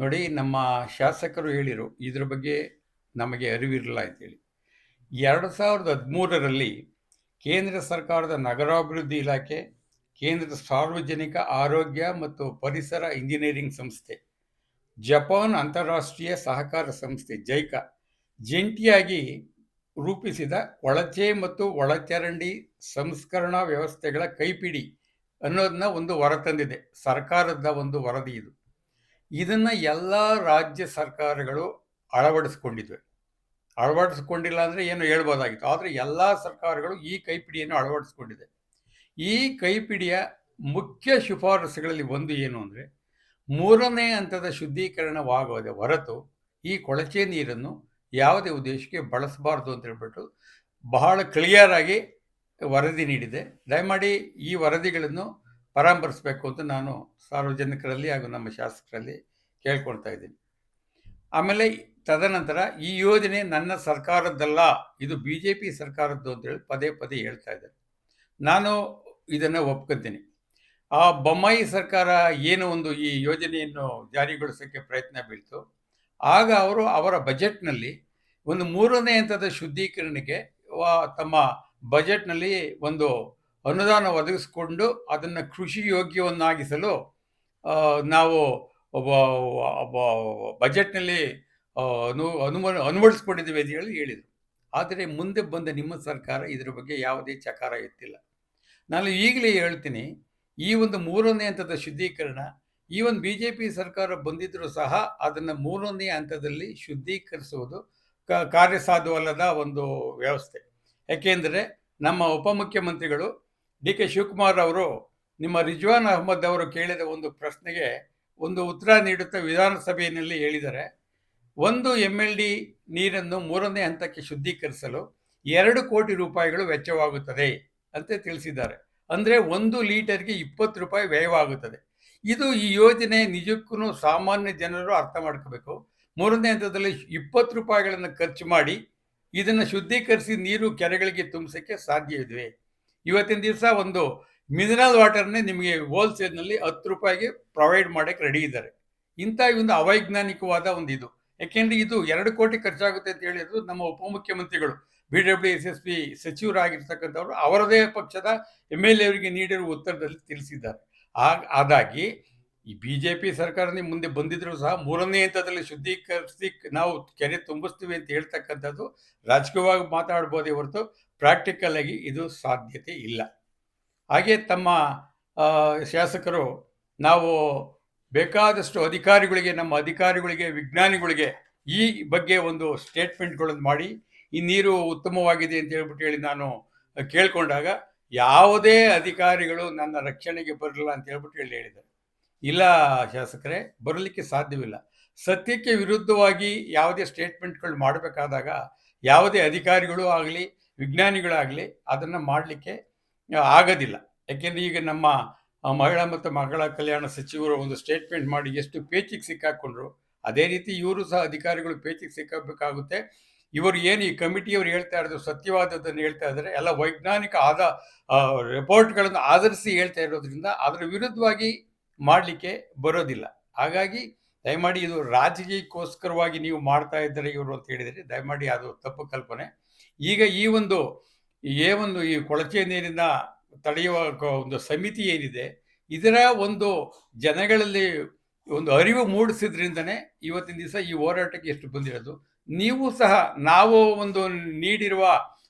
ನೋಡಿ, ನಮ್ಮ ಶಾಸಕರು ಹೇಳಿರು, ಇದ್ರ ಬಗ್ಗೆ ನಮಗೆ ಅರಿವಿರಲ್ಲ ಅಂತೇಳಿ ಎರಡು ಸಾವಿರದ ಹದಿಮೂರರಲ್ಲಿ ಕೇಂದ್ರ ಸರ್ಕಾರದ ನಗರಾಭಿವೃದ್ಧಿ ಇಲಾಖೆ, ಕೇಂದ್ರದ ಸಾರ್ವಜನಿಕ ಆರೋಗ್ಯ ಮತ್ತು ಪರಿಸರ ಇಂಜಿನಿಯರಿಂಗ್ ಸಂಸ್ಥೆ, ಜಪಾನ್ ಅಂತಾರಾಷ್ಟ್ರೀಯ ಸಹಕಾರ ಸಂಸ್ಥೆ, ಜೈಕಾ, ಜಂಟಿಯಾಗಿ ರೂಪಿಸಿದ ಒಳಚೆ ಮತ್ತು ಒಳಚರಂಡಿ ಸಂಸ್ಕರಣಾ ವ್ಯವಸ್ಥೆಗಳ ಕೈಪಿಡಿ ಅನ್ನೋದನ್ನ ಒಂದು ಹೊರತಂದಿದೆ ಸರ್ಕಾರದ ಒಂದು ವರದಿ ಇದು. ಇದನ್ನ ಎಲ್ಲ ರಾಜ್ಯ ಸರ್ಕಾರಗಳು ಅಳವಡಿಸ್ಕೊಂಡಿದ್ವೆ. ಅಳವಡಿಸ್ಕೊಂಡಿಲ್ಲ ಅಂದರೆ ಏನು ಹೇಳ್ಬೋದಾಗಿತ್ತು? ಆದರೆ ಎಲ್ಲ ಸರ್ಕಾರಗಳು ಈ ಕೈಪಿಡಿಯನ್ನು ಅಳವಡಿಸ್ಕೊಂಡಿದೆ. ಈ ಕೈಪಿಡಿಯ ಮುಖ್ಯ ಶಿಫಾರಸುಗಳಲ್ಲಿ ಒಂದು ಏನು ಅಂದರೆ, ಮೂರನೇ ಹಂತದ ಶುದ್ಧೀಕರಣವಾಗುವುದೇ ಹೊರತು ಈ ಕೊಳಚೆ ನೀರನ್ನು ಯಾವುದೇ ಉದ್ದೇಶಕ್ಕೆ ಬಳಸಬಾರ್ದು ಅಂತ ಹೇಳ್ಬಿಟ್ಟು ಬಹಳ ಕ್ಲಿಯರ್ ಆಗಿ ವರದಿ ನೀಡಿದೆ. ದಯಮಾಡಿ ಈ ವರದಿಗಳನ್ನು ಪರಾಮರ್ಶಿಸಬೇಕು ಅಂತ ನಾನು ಸಾರ್ವಜನಿಕರಲ್ಲಿ ಹಾಗೂ ನಮ್ಮ ಶಾಸಕರಲ್ಲಿ ಕೇಳ್ಕೊಳ್ತಾ ಇದ್ದೀನಿ. ಆಮೇಲೆ ತದನಂತರ ಈ ಯೋಜನೆ ನನ್ನ ಸರ್ಕಾರದ್ದಲ್ಲ, ಇದು ಬಿ ಜೆ ಪಿ ಸರ್ಕಾರದ್ದು ಅಂತೇಳಿ ಪದೇ ಪದೇ ಹೇಳ್ತಾ ಇದ್ದಾರೆ. ನಾನು ಇದನ್ನು ಒಪ್ಕೊತೀನಿ. ಆ ಬೊಮ್ಮಾಯಿ ಸರ್ಕಾರ ಏನು ಒಂದು ಈ ಯೋಜನೆಯನ್ನು ಜಾರಿಗೊಳಿಸೋಕ್ಕೆ ಪ್ರಯತ್ನ ಬೀಳ್ತು, ಆಗ ಅವರು ಅವರ ಬಜೆಟ್ನಲ್ಲಿ ಒಂದು ಮೂರನೇ ಹಂತದ ಶುದ್ಧೀಕರಣಕ್ಕೆ ತಮ್ಮ ಬಜೆಟ್ನಲ್ಲಿ ಒಂದು ಅನುದಾನ ಒದಗಿಸಿಕೊಂಡು ಅದನ್ನು ಕೃಷಿ ಯೋಗ್ಯವನ್ನಾಗಿಸಲು ನಾವು ಬಜೆಟ್ನಲ್ಲಿ ಅನು, ಅನುಮ ಅನುವಡಿಸ್ಕೊಂಡಿದ್ದೀವಿ ಅಂತ ಹೇಳಿ ಹೇಳಿದರು. ಆದರೆ ಮುಂದೆ ಬಂದ ನಿಮ್ಮ ಸರ್ಕಾರ ಇದರ ಬಗ್ಗೆ ಯಾವುದೇ ಚಕಾರ ಎತ್ತಿಲ್ಲ. ನಾನು ಈಗಲೇ ಹೇಳ್ತೀನಿ, ಈ ಒಂದು ಮೂರನೇ ಹಂತದ ಶುದ್ಧೀಕರಣ, ಈ ಒಂದು ಬಿ ಜೆ ಪಿ ಸರ್ಕಾರ ಬಂದಿದ್ದರೂ ಸಹ ಅದನ್ನು ಮೂರನೇ ಹಂತದಲ್ಲಿ ಶುದ್ಧೀಕರಿಸುವುದು ಕ ಕಾರ್ಯಸಾಧ್ಯವಲ್ಲದ ಒಂದು ವ್ಯವಸ್ಥೆ. ಯಾಕೆಂದರೆ ನಮ್ಮ ಉಪಮುಖ್ಯಮಂತ್ರಿಗಳು ಡಿ ಕೆ ಶಿವಕುಮಾರ್ ಅವರು ನಿಮ್ಮ ರಿಜ್ವಾನ್ ಅಹಮದ್ ಅವರು ಕೇಳಿದ ಒಂದು ಪ್ರಶ್ನೆಗೆ ಒಂದು ಉತ್ತರ ನೀಡುತ್ತಾ ವಿಧಾನಸಭೆಯಲ್ಲಿ ಹೇಳಿದ್ದಾರೆ. ಒಂದು ಎಂ ಎಲ್ ಡಿ ನೀರನ್ನು ಮೂರನೇ ಹಂತಕ್ಕೆ ಶುದ್ಧೀಕರಿಸಲು ಎರಡು ಕೋಟಿ ರೂಪಾಯಿಗಳು ವೆಚ್ಚವಾಗುತ್ತದೆ ಅಂತ ತಿಳಿಸಿದ್ದಾರೆ. ಅಂದರೆ ಒಂದು ಲೀಟರ್ಗೆ ಇಪ್ಪತ್ತು ರೂಪಾಯಿ ವ್ಯಯವಾಗುತ್ತದೆ. ಇದು ಈ ಯೋಜನೆ ನಿಜಕ್ಕೂ ಸಾಮಾನ್ಯ ಜನರು ಅರ್ಥ ಮಾಡ್ಕೋಬೇಕು. ಮೂರನೇ ಹಂತದಲ್ಲಿ ಇಪ್ಪತ್ತು ರೂಪಾಯಿಗಳನ್ನು ಖರ್ಚು ಮಾಡಿ ಇದನ್ನು ಶುದ್ಧೀಕರಿಸಿ ನೀರು ಕೆರೆಗಳಿಗೆ ತುಂಬಿಸೋಕ್ಕೆ ಸಾಧ್ಯವಿದೆ ಇವತ್ತಿನ ದಿವಸ ಒಂದು ಮಿನರಲ್ ವಾಟರ್ನೇ ನಿಮಗೆ ಹೋಲ್ಸೇಲ್ನಲ್ಲಿ ಹತ್ತು ರೂಪಾಯಿಗೆ ಪ್ರೊವೈಡ್ ಮಾಡೋಕ್ಕೆ ರೆಡಿ ಇದ್ದಾರೆ. ಇಂಥ ಒಂದು ಅವೈಜ್ಞಾನಿಕವಾದ ಒಂದು ಇದು. ಯಾಕೆಂದ್ರೆ ಇದು ಎರಡು ಕೋಟಿ ಖರ್ಚಾಗುತ್ತೆ ಅಂತ ಹೇಳಿದ್ರು ನಮ್ಮ ಉಪಮುಖ್ಯಮಂತ್ರಿಗಳು B W S S P ಸಚಿವರಾಗಿರ್ತಕ್ಕಂಥವ್ರು ಅವರದೇ ಪಕ್ಷದ ಎಂ ಎಲ್ ಎವರಿಗೆ ನೀಡಿರುವ ಉತ್ತರದಲ್ಲಿ ತಿಳಿಸಿದ್ದಾರೆ. ಆಗ, ಆದಾಗಿ ಈ ಬಿ ಜೆ ಪಿ ಸರ್ಕಾರನೇ ಮುಂದೆ ಬಂದಿದ್ರು ಸಹ ಮೂರನೇ ಹಂತದಲ್ಲಿ ಶುದ್ಧೀಕರಿಸಿ ನಾವು ಕೆರೆ ತುಂಬಿಸ್ತೀವಿ ಅಂತ ಹೇಳ್ತಕ್ಕಂಥದ್ದು ರಾಜಕೀಯವಾಗಿ ಮಾತಾಡ್ಬೋದೇ ಹೊರತು ಪ್ರಾಕ್ಟಿಕಲ್ ಆಗಿ ಇದು ಸಾಧ್ಯತೆ ಇಲ್ಲ. ಹಾಗೆ ತಮ್ಮ ಶಾಸಕರು ನಾವು ಬೇಕಾದಷ್ಟು ಅಧಿಕಾರಿಗಳಿಗೆ, ನಮ್ಮ ಅಧಿಕಾರಿಗಳಿಗೆ, ವಿಜ್ಞಾನಿಗಳಿಗೆ ಈ ಬಗ್ಗೆ ಒಂದು ಸ್ಟೇಟ್ಮೆಂಟ್ಗಳನ್ನು ಮಾಡಿ, ಈ ನೀರು ಉತ್ತಮವಾಗಿದೆ ಅಂತ ಹೇಳ್ಬಿಟ್ಟು ಹೇಳಿ ನಾನು ಕೇಳಿಕೊಂಡಾಗ ಯಾವುದೇ ಅಧಿಕಾರಿಗಳು ನನ್ನ ರಕ್ಷಣೆಗೆ ಬರಲ್ಲ ಅಂತ ಹೇಳ್ಬಿಟ್ಟು ಹೇಳಿ ಹೇಳಿದ್ದಾರೆ. ಇಲ್ಲ ಶಾಸಕರೇ, ಬರಲಿಕ್ಕೆ ಸಾಧ್ಯವಿಲ್ಲ. ಸತ್ಯಕ್ಕೆ ವಿರುದ್ಧವಾಗಿ ಯಾವುದೇ ಸ್ಟೇಟ್ಮೆಂಟ್ಗಳು ಮಾಡಬೇಕಾದಾಗ ಯಾವುದೇ ಅಧಿಕಾರಿಗಳು ಆಗಲಿ ವಿಜ್ಞಾನಿಗಳಾಗಲಿ ಅದನ್ನು ಮಾಡಲಿಕ್ಕೆ ಆಗೋದಿಲ್ಲ. ಯಾಕೆಂದರೆ ಈಗ ನಮ್ಮ ಮಹಿಳಾ ಮತ್ತು ಮಕ್ಕಳ ಕಲ್ಯಾಣ ಸಚಿವರು ಒಂದು ಸ್ಟೇಟ್ಮೆಂಟ್ ಮಾಡಿ ಎಷ್ಟು ಪೇಚಿಗೆ ಸಿಕ್ಕಾಕೊಂಡ್ರು, ಅದೇ ರೀತಿ ಇವರು ಸಹ ಅಧಿಕಾರಿಗಳು ಪೇಚಿಗೆ ಸಿಕ್ಕಬೇಕಾಗುತ್ತೆ ಇವರು ಏನು ಈ ಕಮಿಟಿಯವರು ಹೇಳ್ತಾ ಇರೋದು ಸತ್ಯವಾದದ್ದನ್ನು ಹೇಳ್ತಾ ಇದ್ದಾರೆ, ಎಲ್ಲ ವೈಜ್ಞಾನಿಕ ಆದ ರಿಪೋರ್ಟ್ಗಳನ್ನು ಆಧರಿಸಿ ಹೇಳ್ತಾ ಇರೋದ್ರಿಂದ ಅದರ ವಿರುದ್ಧವಾಗಿ ಮಾಡಲಿಕ್ಕೆ ಬರೋದಿಲ್ಲ. ಹಾಗಾಗಿ ದಯಮಾಡಿ ಇದು ರಾಜಕೀಯಕ್ಕೋಸ್ಕರವಾಗಿ ನೀವು ಮಾಡ್ತಾ ಇದ್ದಾರೆ ಇವರು ಅಂತ ಹೇಳಿದರೆ ದಯಮಾಡಿ ಅದು ತಪ್ಪು ಕಲ್ಪನೆ. ಈಗ ಈ ಒಂದು ಏ ಒಂದು ಈ ಕೊಳಚೆ ನೀರಿನ ತಡೆಯುವ ಒಂದು ಸಮಿತಿ ಏನಿದೆ, ಇದರ ಒಂದು ಜನಗಳಲ್ಲಿ ಒಂದು ಅರಿವು ಮೂಡಿಸಿದ್ರಿಂದನೇ ಇವತ್ತಿನ ದಿವಸ ಈ ಹೋರಾಟಕ್ಕೆ ಎಷ್ಟು ಬಂದಿರೋದು. ನೀವು ಸಹ, ನಾವು ಒಂದು ನೀಡಿರುವ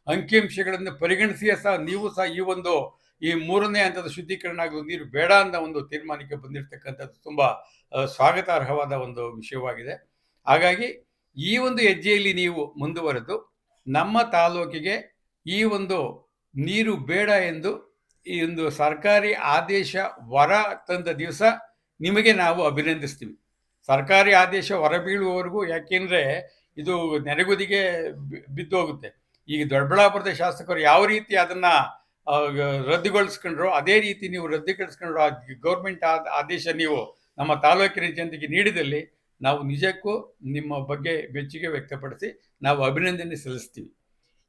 ಅಂಕಿಅಂಶಗಳನ್ನು ಪರಿಗಣಿಸಿಯೇ ಸಹ ನೀವು ಸಹ ಈ ಒಂದು, ಈ ಮೂರನೇ ಹಂತದ ಶುದ್ಧೀಕರಣ ಆಗುವ ನೀರು ಬೇಡ ಅಂತ ಒಂದು ತೀರ್ಮಾನಕ್ಕೆ ಬಂದಿರತಕ್ಕಂಥದ್ದು ತುಂಬ ಸ್ವಾಗತಾರ್ಹವಾದ ಒಂದು ವಿಷಯವಾಗಿದೆ. ಹಾಗಾಗಿ ಈ ಒಂದು ಹೆಜ್ಜೆಯಲ್ಲಿ ನೀವು ಮುಂದುವರೆದು ನಮ್ಮ ತಾಲೂಕಿಗೆ ಈ ಒಂದು ನೀರು ಬೇಡ ಎಂದು ಈ ಒಂದು ಸರ್ಕಾರಿ ಆದೇಶ ಹೊರ ತಂದ ದಿವಸ ನಿಮಗೆ ನಾವು ಅಭಿನಂದಿಸ್ತೀವಿ. ಸರ್ಕಾರಿ ಆದೇಶ ಹೊರಬೀಳುವವರೆಗೂ ಯಾಕೆಂದರೆ ಇದು ನೆನೆಗುದಿಗೆ ಬಿದ್ದು ಹೋಗುತ್ತೆ ಈಗ ದೊಡ್ಡಬಳ್ಳಾಪುರದ ಶಾಸಕರು ಯಾವ ರೀತಿ ಅದನ್ನು ರದ್ದುಗೊಳಿಸ್ಕೊಂಡ್ರು ಅದೇ ರೀತಿ ನೀವು ರದ್ದುಗೊಳಿಸ್ಕೊಂಡ್ರು ಆ ಗೌರ್ಮೆಂಟ್ ಆದೇಶ ನೀವು ನಮ್ಮ ತಾಲೂಕಿನ ಜನತೆಗೆ ನೀಡಿದಲ್ಲಿ ನಾವು ನಿಜಕ್ಕೂ ನಿಮ್ಮ ಬಗ್ಗೆ ಮೆಚ್ಚುಗೆ ವ್ಯಕ್ತಪಡಿಸಿ ನಾವು ಅಭಿನಂದನೆ ಸಲ್ಲಿಸ್ತೀವಿ.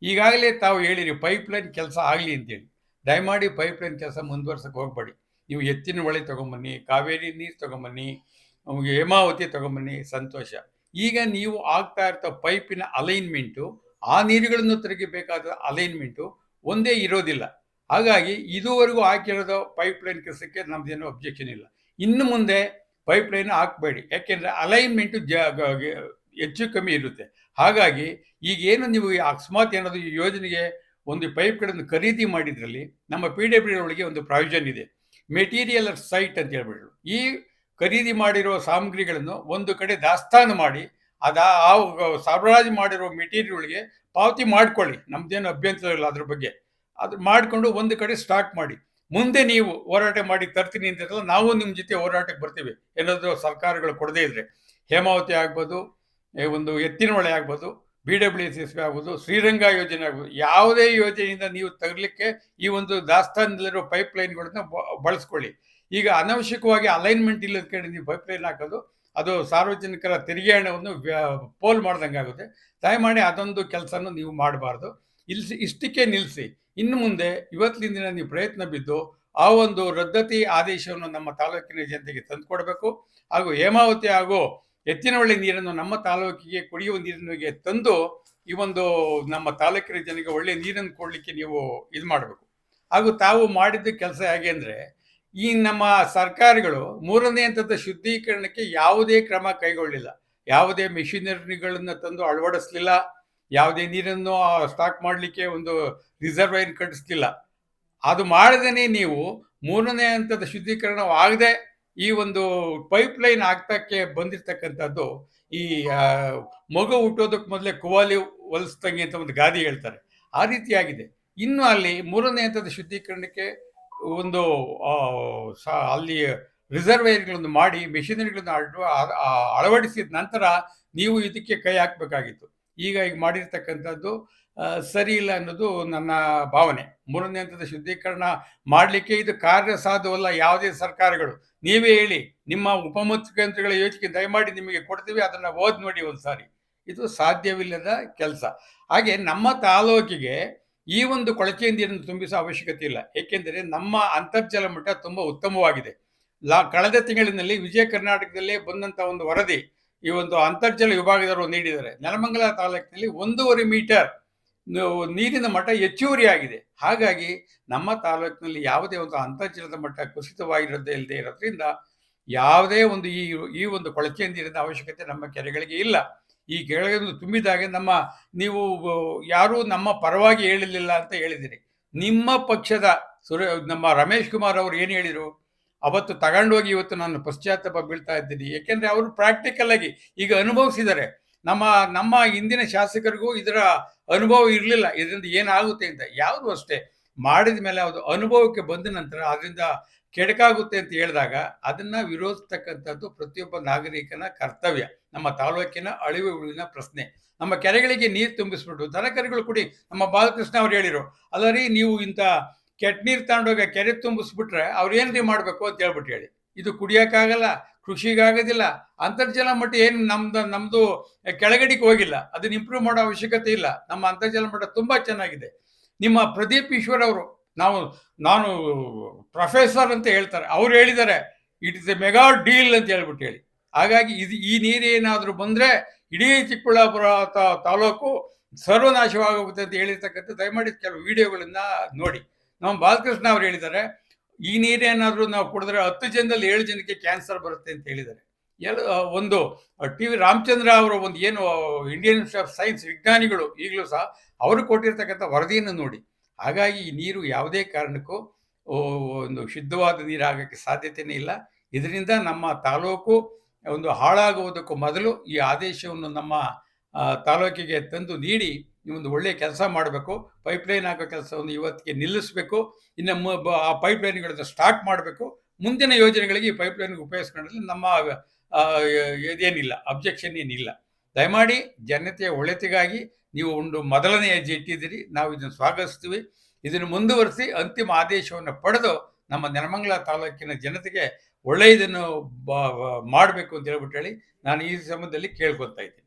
ಈಗಾಗಲೇ ತಾವು ಹೇಳಿರಿ ಪೈಪ್ಲೈನ್ ಕೆಲಸ ಆಗಲಿ ಅಂತೇಳಿ. ದಯಮಾಡಿ ಪೈಪ್ಲೈನ್ ಕೆಲಸ ಮುಂದುವರ್ಸಕ್ಕೆ ಹೋಗಬೇಡಿ. ನೀವು ಎತ್ತಿನ ಹೊಳೆ ತೊಗೊಂಬನ್ನಿ, ಕಾವೇರಿ ನೀರು ತೊಗೊಂಬನ್ನಿ, ನಮಗೆ ಹೇಮಾವತಿ ತೊಗೊಂಬನ್ನಿ, ಸಂತೋಷ. ಈಗ ನೀವು ಆಗ್ತಾ ಇರ್ತ ಪೈಪಿನ ಅಲೈನ್ಮೆಂಟು, ಆ ನೀರುಗಳನ್ನು ತಿರುಗಿಬೇಕಾದ ಅಲೈನ್ಮೆಂಟು ಒಂದೇ ಇರೋದಿಲ್ಲ. ಹಾಗಾಗಿ ಇದುವರೆಗೂ ಹಾಕಿರೋದು ಪೈಪ್ಲೈನ್ ಕೆಲಸಕ್ಕೆ ನಮ್ದೇನು ಅಬ್ಜೆಕ್ಷನ್ ಇಲ್ಲ. ಇನ್ನು ಮುಂದೆ ಪೈಪ್ ಲೈನ್ ಹಾಕಬೇಡಿ. ಯಾಕೆಂದರೆ ಅಲೈನ್ಮೆಂಟು ಜ ಹೆಚ್ಚು ಕಮ್ಮಿ ಇರುತ್ತೆ. ಹಾಗಾಗಿ ಈಗ ಏನು ನೀವು ಅಕಸ್ಮಾತ್ ಏನಾದರೂ ಈ ಯೋಜನೆಗೆ ಒಂದು ಪೈಪ್ಗಳನ್ನು ಖರೀದಿ ಮಾಡಿದ್ರಲ್ಲಿ ನಮ್ಮ ಪಿ ಡಬ್ಲ್ಯೂ ಒಳಗೆ ಒಂದು ಪ್ರಾವಿಷನ್ ಇದೆ. ಮೆಟೀರಿಯಲ್ ಸೈಟ್ ಅಂತ ಹೇಳ್ಬಿಟ್ಟು ಈ ಖರೀದಿ ಮಾಡಿರುವ ಸಾಮಗ್ರಿಗಳನ್ನು ಒಂದು ಕಡೆ ದಾಸ್ತಾನು ಮಾಡಿ, ಅದ ಆ ಸರಬರಾಜು ಮಾಡಿರೋ ಮೆಟೀರಿಯಲ್ಗೆ ಪಾವತಿ ಮಾಡ್ಕೊಳ್ಳಿ. ನಮ್ದೇನು ಅಭ್ಯಂತರ ಇಲ್ಲ ಅದ್ರ ಬಗ್ಗೆ. ಅದು ಮಾಡಿಕೊಂಡು ಒಂದು ಕಡೆ ಸ್ಟಾಕ್ ಮಾಡಿ. ಮುಂದೆ ನೀವು ಹೋರಾಟ ಮಾಡಿ ತರ್ತೀನಿ ಅಂತಿರಲ್ಲ, ನಾವು ನಿಮ್ಮ ಜೊತೆ ಹೋರಾಟಕ್ಕೆ ಬರ್ತೀವಿ. ಏನಾದರೂ ಸರ್ಕಾರಗಳು ಕೊಡದೇ ಇದ್ರೆ. ಹೇಮಾವತಿ ಆಗ್ಬೋದು ಒಂದು ಎತ್ತಿನ ಹೊಳೆ ಆಗ್ಬೋದು ಬಿ ಡಬ್ಲ್ಯೂ ಎಸ್ ಎಸ್ ಆಗ್ಬೋದು, ಶ್ರೀರಂಗ ಯೋಜನೆ ಆಗ್ಬೋದು. ಯಾವುದೇ ಯೋಜನೆಯಿಂದ ನೀವು ತಗಲಿಕ್ಕೆ ಈ ಒಂದು ದಾಸ್ತಾನದಲ್ಲಿರೋ ಪೈಪ್ ಲೈನ್ಗಳನ್ನ ಬಳಸ್ಕೊಳ್ಳಿ. ಈಗ ಅನವಶ್ಯಕವಾಗಿ ಅಲೈನ್ಮೆಂಟ್ ಇಲ್ಲದ ಕಡೆ ನೀವು ಪೈಪ್ ಲೈನ್ ಹಾಕೋದು, ಅದು ಸಾರ್ವಜನಿಕರ ತೆರಿಗೆ ಹಣವನ್ನು ಪೋಲ್ ಮಾಡ್ದಂಗೆ ಆಗುತ್ತೆ ದಯಮಾಡಿ ಅದೊಂದು ಕೆಲಸನೂ ನೀವು ಮಾಡಬಾರ್ದು. ಇಲ್ಸಿ, ಇಷ್ಟಕ್ಕೆ ನಿಲ್ಲಿಸಿ ಇನ್ನು ಮುಂದೆ ಇವತ್ತಿನ ದಿನ ನೀವು ಪ್ರಯತ್ನ ಬಿದ್ದು ಆ ಒಂದು ರದ್ದತಿ ಆದೇಶವನ್ನು ನಮ್ಮ ತಾಲೂಕಿನ ಜನತೆಗೆ ತಂದುಕೊಡ್ಬೇಕು ಹಾಗೂ ಹೇಮಾವತಿ ಹಾಗೂ ಎತ್ತಿನಹೊಳೆ ನೀರನ್ನು ನಮ್ಮ ತಾಲೂಕಿಗೆ, ಕುಡಿಯುವ ನೀರಿನಿಗೆ ತಂದು ಈ ಒಂದು ನಮ್ಮ ತಾಲೂಕಿನ ಜನರಿಗೆ ಒಳ್ಳೆಯ ನೀರನ್ನು ಕೊಡಲಿಕ್ಕೆ ನೀವು ಇದು ಮಾಡಬೇಕು. ಹಾಗೂ ತಾವು ಮಾಡಿದ್ದ ಕೆಲಸ ಹೇಗೆ ಅಂದರೆ, ಈ ನಮ್ಮ ಸರ್ಕಾರಗಳು ಮೂರನೇ ಹಂತದ ಶುದ್ಧೀಕರಣಕ್ಕೆ ಯಾವುದೇ ಕ್ರಮ ಕೈಗೊಳ್ಳಿಲ್ಲ. ಯಾವುದೇ ಮೆಷಿನರಿಗಳನ್ನು ತಂದು ಅಳವಡಿಸಲಿಲ್ಲ. ಯಾವುದೇ ನೀರನ್ನು ಸ್ಟಾಕ್ ಮಾಡಲಿಕ್ಕೆ ಒಂದು ರಿಸರ್ವೈರ್ ಕಟ್ಟಿಸ್ತಿಲ್ಲ ಅದು ಮಾಡದೇ ನೀವು ಮೂರನೇ ಹಂತದ ಶುದ್ಧೀಕರಣವಾಗದೆ ಈ ಒಂದು ಪೈಪ್ ಲೈನ್ ಆಗ್ತಕ್ಕೆ ಬಂದಿರ್ತಕ್ಕಂಥದ್ದು ಈ ಮಗು ಹುಟ್ಟೋದಕ್ಕೆ ಮೊದಲೇ ಕುವಾಲಿ ಹೊಲಿಸ್ದಂಗೆ ಅಂತ ಒಂದು ಗಾದೆ ಹೇಳ್ತಾರೆ. ಆ ರೀತಿಯಾಗಿದೆ. ಇನ್ನು ಅಲ್ಲಿ ಮೂರನೇ ಹಂತದ ಶುದ್ಧೀಕರಣಕ್ಕೆ ಒಂದು ಅಲ್ಲಿ ರಿಸರ್ವೇರ್ಗಳನ್ನು ಮಾಡಿ ಮೆಷಿನರಿಗಳನ್ನು ಅಳವಡಿಸಿದ ನಂತರ ನೀವು ಇದಕ್ಕೆ ಕೈ ಹಾಕಬೇಕಾಗಿತ್ತು. ಈಗ ಈಗ ಮಾಡಿರ್ತಕ್ಕಂಥದ್ದು ಸರಿ ಇಲ್ಲ ಅನ್ನೋದು ನನ್ನ ಭಾವನೆ. ಮೂರನೇ ಹಂತದ ಶುದ್ಧೀಕರಣ ಮಾಡಲಿಕ್ಕೆ ಇದು ಕಾರ್ಯ ಸಾಧುವಲ್ಲ, ಯಾವುದೇ ಸರ್ಕಾರಗಳು. ನೀವೇ ಹೇಳಿ, ನಿಮ್ಮ ಉಪಮುಖ್ಯಮಂತ್ರಿಗಳ ಯೋಚಿಕೆ ದಯಮಾಡಿ ನಿಮಗೆ ಕೊಡ್ತೀವಿ, ಅದನ್ನು ಓದ್ ನೋಡಿ ಒಂದು ಸಾರಿ ಇದು ಸಾಧ್ಯವಿಲ್ಲದ ಕೆಲಸ. ಹಾಗೆ ನಮ್ಮ ತಾಲೂಕಿಗೆ ಈ ಒಂದು ಕೊಳಚೆ ನೀರನ್ನು ತುಂಬಿಸೋ ಅವಶ್ಯಕತೆ ಇಲ್ಲ. ಏಕೆಂದರೆ ನಮ್ಮ ಅಂತರ್ಜಲ ಮಟ್ಟ ತುಂಬ ಉತ್ತಮವಾಗಿದೆ. ಲಾ, ಕಳೆದ ತಿಂಗಳಿನಲ್ಲಿ ವಿಜಯ ಕರ್ನಾಟಕದಲ್ಲೇ ಬಂದಂಥ ಒಂದು ವರದಿ ಈ ಒಂದು ಅಂತರ್ಜಲ ವಿಭಾಗದವರು ನೀಡಿದ್ದಾರೆ. ನೆಲಮಂಗಲ ತಾಲೂಕಿನಲ್ಲಿ ಒಂದೂವರೆ ಮೀಟರ್ ನೀರಿನ ಮಟ್ಟ ಹೆಚ್ಚುವರಿಯಾಗಿದೆ ಹಾಗಾಗಿ ನಮ್ಮ ತಾಲೂಕಿನಲ್ಲಿ ಯಾವುದೇ ಒಂದು ಅಂತರ್ಜಲದ ಮಟ್ಟ ಕುಸಿತವಾಗಿರೋದೇ ಇಲ್ಲದೆ ಇರೋದ್ರಿಂದ ಯಾವುದೇ ಒಂದು ಈ ಈ ಒಂದು ಕೊಳಚೆ ನೀರಿನ ಅವಶ್ಯಕತೆ ನಮ್ಮ ಕೆರೆಗಳಿಗೆ ಇಲ್ಲ. ಈ ಕೆರೆಗಳನ್ನು ತುಂಬಿದಾಗೆ ನಮ್ಮ ನೀವು ಯಾರೂ ನಮ್ಮ ಪರವಾಗಿ ಹೇಳಲಿಲ್ಲ ಅಂತ ಹೇಳಿದಿರಿ. ನಿಮ್ಮ ಪಕ್ಷದ ಸುರ ನಮ್ಮ ರಮೇಶ್ ಕುಮಾರ್ ಅವರು ಏನು ಹೇಳಿದರು? ಅವತ್ತು ತಗೊಂಡೋಗಿ ಇವತ್ತು ನಾನು ಪಶ್ಚಾತ್ತಾಪ ಬೀಳ್ತಾ ಇದ್ದೀನಿ. ಯಾಕೆಂದ್ರೆ ಅವರು ಪ್ರಾಕ್ಟಿಕಲ್ ಆಗಿ ಈಗ ಅನುಭವಿಸಿದ್ದಾರೆ. ನಮ್ಮ ನಮ್ಮ ಹಿಂದಿನ ಶಾಸಕರಿಗೂ ಇದರ ಅನುಭವ ಇರಲಿಲ್ಲ. ಇದರಿಂದ ಏನಾಗುತ್ತೆ ಅಂತ ಯಾವುದು ಅಷ್ಟೇ. ಮಾಡಿದ ಮೇಲೆ ಅದು ಅನುಭವಕ್ಕೆ ಬಂದ ನಂತರ ಅದರಿಂದ ಕೆಡಕಾಗುತ್ತೆ ಅಂತ ಹೇಳಿದಾಗ ಅದನ್ನ ವಿರೋಧಿಸ್ತಕ್ಕಂಥದ್ದು ಪ್ರತಿಯೊಬ್ಬ ನಾಗರಿಕನ ಕರ್ತವ್ಯ. ನಮ್ಮ ತಾಲೂಕಿನ ಅಳಿವು ಉಳಿವಿನ ಪ್ರಶ್ನೆ. ನಮ್ಮ ಕೆರೆಗಳಿಗೆ ನೀರು ತುಂಬಿಸ್ಬಿಟ್ಟು ದನಕರುಗಳು ಕುಡಿ. ನಮ್ಮ ಬಾಲಕೃಷ್ಣ ಅವ್ರು ಹೇಳಿರು ಅಲ್ಲ ರೀ ನೀವು ಇಂಥ ಕೆಟ್ಟ ನೀರು ತಗೊಂಡೋಗಿ ಕೆರೆ ತುಂಬಿಸ್ಬಿಟ್ರೆ ಅವ್ರು ಏನ್ರಿ ಮಾಡಬೇಕು ಅಂತ ಹೇಳ್ಬಿಟ್ಟು ಹೇಳಿ. ಇದು ಕುಡಿಯೋಕ್ಕಾಗಲ್ಲ, ಕೃಷಿಗಾಗೋದಿಲ್ಲ, ಅಂತರ್ಜಲ ಮಟ್ಟ ಏನು ನಮ್ದು ನಮ್ದು ಕೆಳಗಡೆಗೆ ಹೋಗಿಲ್ಲ. ಅದನ್ನ ಇಂಪ್ರೂವ್ ಮಾಡೋ ಅವಶ್ಯಕತೆ ಇಲ್ಲ. ನಮ್ಮ ಅಂತರ್ಜಲ ಮಟ್ಟ ತುಂಬಾ ಚೆನ್ನಾಗಿದೆ. ನಿಮ್ಮ ಪ್ರದೀಪ್ ಈಶ್ವರ್ ಅವರು, ನಾವು, ನಾನು ಪ್ರೊಫೆಸರ್ ಅಂತ ಹೇಳ್ತಾರೆ. ಅವ್ರು ಹೇಳಿದ್ದಾರೆ, it is a mega deal ಅಂತ ಹೇಳ್ಬಿಟ್ಟು ಹೇಳಿ. ಹಾಗಾಗಿ ಇದು ಈ ನೀರೇನಾದರೂ ಬಂದ್ರೆ ಇಡೀ ಚಿಕ್ಕಬಳ್ಳಾಪುರ ತಾಲೂಕು ಸರ್ವನಾಶವಾಗುತ್ತೆ ಅಂತ ಹೇಳಿರ್ತಕ್ಕಂಥ, ದಯಮಾಡಿ ಕೆಲವು ವಿಡಿಯೋಗಳನ್ನ ನೋಡಿ. ನಮ್ಮ ಬಾಲಕೃಷ್ಣ ಅವ್ರು ಹೇಳಿದ್ದಾರೆ, ಈ ನೀರೇನಾದರೂ ನಾವು ಕುಡಿದ್ರೆ ಹತ್ತು ಜನದಲ್ಲಿ ಏಳು ಜನಕ್ಕೆ ಕ್ಯಾನ್ಸರ್ ಬರುತ್ತೆ ಅಂತ ಹೇಳಿದ್ದಾರೆ. ಎಲ್ಲ ಒಂದು ಟಿ ವಿ ರಾಮಚಂದ್ರ ಅವರು ಒಂದು ಏನು ಇಂಡಿಯನ್ ಆಫ್ ಸೈನ್ಸ್ ವಿಜ್ಞಾನಿಗಳು ಈಗಲೂ ಸಹ ಅವರು ಕೊಟ್ಟಿರ್ತಕ್ಕಂಥ ವರದಿಯನ್ನು ನೋಡಿ, ಹಾಗಾಗಿ ಈ ನೀರು ಯಾವುದೇ ಕಾರಣಕ್ಕೂ ಒಂದು ಶುದ್ಧವಾದ ನೀರಾಗಕ್ಕೆ ಸಾಧ್ಯತೆಯೇ ಇಲ್ಲ. ಇದರಿಂದ ನಮ್ಮ ತಾಲೂಕು ಒಂದು ಹಾಳಾಗುವುದಕ್ಕೂ ಮೊದಲು ಈ ಆದೇಶವನ್ನು ನಮ್ಮ ತಾಲೂಕಿಗೆ ತಂದು ನೀಡಿ ಒಂದು ಒಳ್ಳೆಯ ಕೆಲಸ ಮಾಡಬೇಕು ಪೈಪ್ಲೈನ್ ಹಾಕೋ ಕೆಲಸವನ್ನು ಇವತ್ತಿಗೆ ನಿಲ್ಲಿಸಬೇಕು, ಇನ್ನು ಆ ಪೈಪ್ಲೈನ್ಗಳನ್ನು ಸ್ಟಾರ್ಟ್ ಮಾಡಬೇಕು. ಮುಂದಿನ ಯೋಜನೆಗಳಿಗೆ ಈ ಪೈಪ್ಲೈನ್ಗೆ ಉಪಯೋಗಿಸ್ಕೊಂಡ್ರೆ ನಮ್ಮ ಇದೇನಿಲ್ಲ ಅಬ್ಜೆಕ್ಷನ್ ಏನಿಲ್ಲ. ದಯಮಾಡಿ ಜನತೆಯ ಒಳಿತಿಗಾಗಿ ನೀವು ಒಂದು ಮೊದಲನೇ ಹೆಜ್ಜೆ ಇಟ್ಟಿದ್ದೀರಿ, ನಾವು ಇದನ್ನು ಸ್ವಾಗತಿಸ್ತೀವಿ. ಇದನ್ನು ಮುಂದುವರಿಸಿ ಅಂತಿಮ ಆದೇಶವನ್ನು ಪಡೆದು ನಮ್ಮ ನೆಲಮಂಗಲ ತಾಲೂಕಿನ ಜನತೆಗೆ ಒಳ್ಳೆಯದನ್ನು ಮಾಡಬೇಕು ಅಂತ ಹೇಳ್ಬಿಟ್ಟು ಹೇಳಿ ನಾನು ಈ ಸಂಬಂಧದಲ್ಲಿ ಕೇಳ್ಕೊತಾ ಇದ್ದೀನಿ.